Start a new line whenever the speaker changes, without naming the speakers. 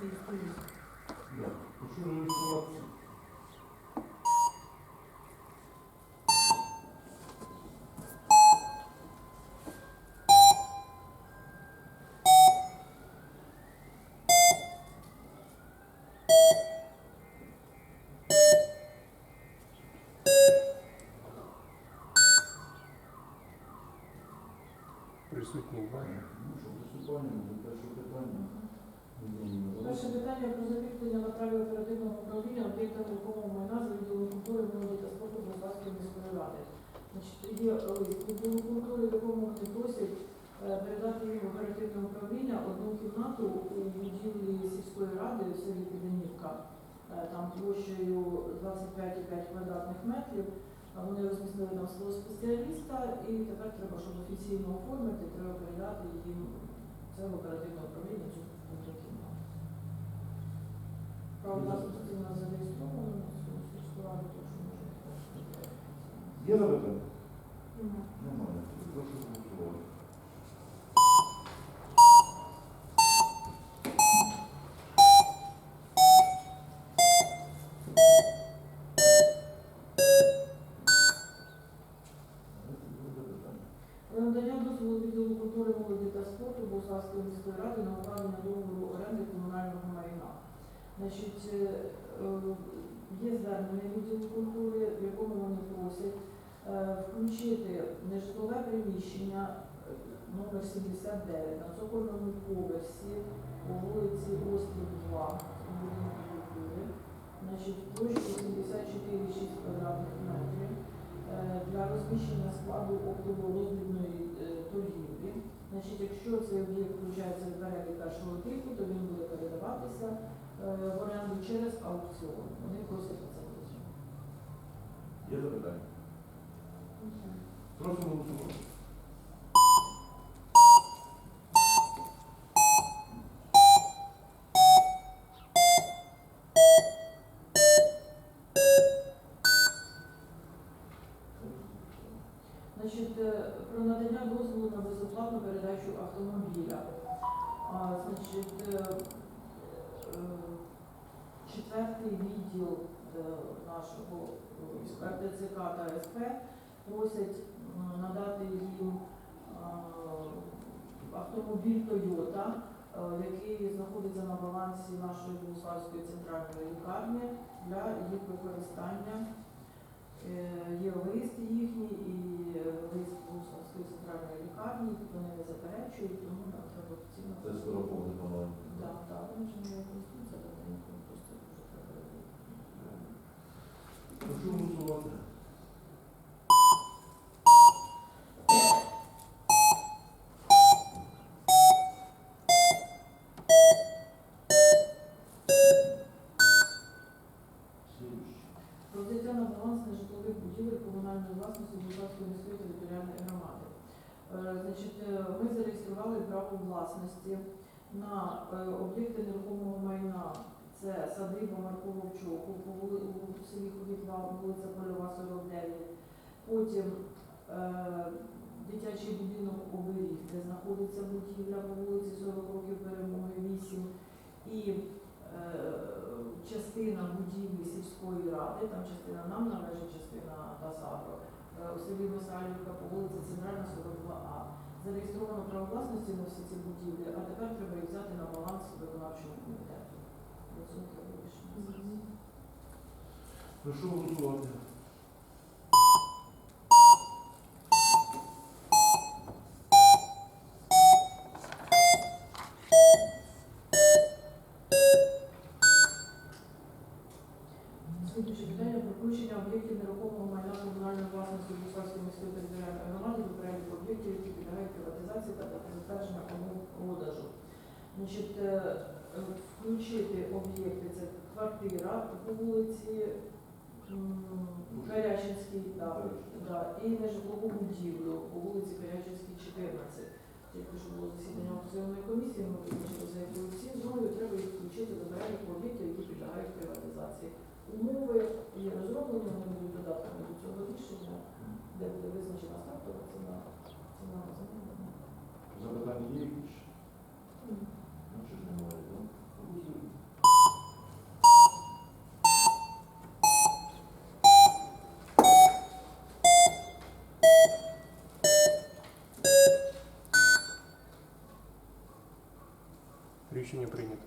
Реєструюся.
Так, Прошу реєструватися.
Присутні два.
Що, виступаємо до першого питання.
Перше питання про закріплення на праві оперативного управління об'єкта нерухомого майна з відділу культури, молоді та спорту Богославської міської ради. Значить, є лист відділу культури, якому просять е, передати їм оперативне управління одну кімнату у будівлі сільської ради в селі Піденівка. Е, Там площею 25,5 квадратних метрів. Вони розмістили там свого спеціаліста, і тепер треба, щоб офіційно оформити, треба передати їм це оперативне управління цю кімнату. Право власності у нас зареєстровано на цю сільську раду, так що може
Є запитання?
Немає.
Немає. Прошу голосувати.
Про надання дозволу відділу культури, молоді та спорту Богославської міської ради на укладення договору оренди комунального майна. Значить, е, е, є звернення відділу культури, в якому вони просять е, включити нежитлове приміщення е, номер 79 на цокольному поверсі по вулиці Острів 2 у будинку культури. Площу 74,6 квадратних метрів е, для розміщення складу оптово-роздрібної е, торгівлі. Значить, якщо цей об'єкт включається в перелік першого типу, то він буде передаватися е, в оренду через аукціон. Вони просять це дозвіл.
Є запитання? Прошу голосувати.
Значить, е, про надання дозволу на безоплатну передачу автомобіля. А, значить, е, е, четвертий відділ е, нашого е, РТЦК та СП просять надати їм е, автомобіль Toyota, е, який знаходиться на балансі нашої Богославської центральної лікарні для їх використання. Е, Є лист їхній і е, лист Богославської центральної лікарні, вони не заперечують, тому нам треба офіційно.
Це скоро повне по-моєму.
Так, так, вони вже не Про взяття на баланс нежитлових будівель комунальної власності Богославської міської територіальної громади. Е, е, ми зареєстрували право власності на е, об'єкти нерухомого майна. Садиба Маркова Вчоку по у селі Ходітва, вулиця Польова, 49. Потім е, дитячий будинок оберіг, де знаходиться будівля по вулиці 40 років перемоги 8. І е, частина будівлі сільської ради, там частина нам належить, частина Тасагро, е, у селі Мисалівка по вулиці Центральна 42А. Зареєстровано право власності на всі ці будівлі, а тепер треба їх взяти на баланс виконавчого комітету. Для цього треба рішення.
Прошу голосувати.
Слідуюче питання про включення об'єктів нерухомого майна комунальної власності Богославської міської територіальної громади до переліку об'єктів, які підлягають приватизації та затвердження умов продажу. Значить, е, е, включити об'єкти це квартира по вулиці м, Карячинській, да, да, і нежитлову будівлю по вулиці Карячинській, 14. Тільки що було засідання аукціонної комісії, ми визначили за якою ціною, треба їх включити до переліку об'єктів, які підлягають приватизації. Умови є розроблені, вони будуть додатками до цього рішення, де буде визначена стартова ціна, ціна на замовлення.
Запитання є якісь? Значить, немає, так?
Рішення прийнято.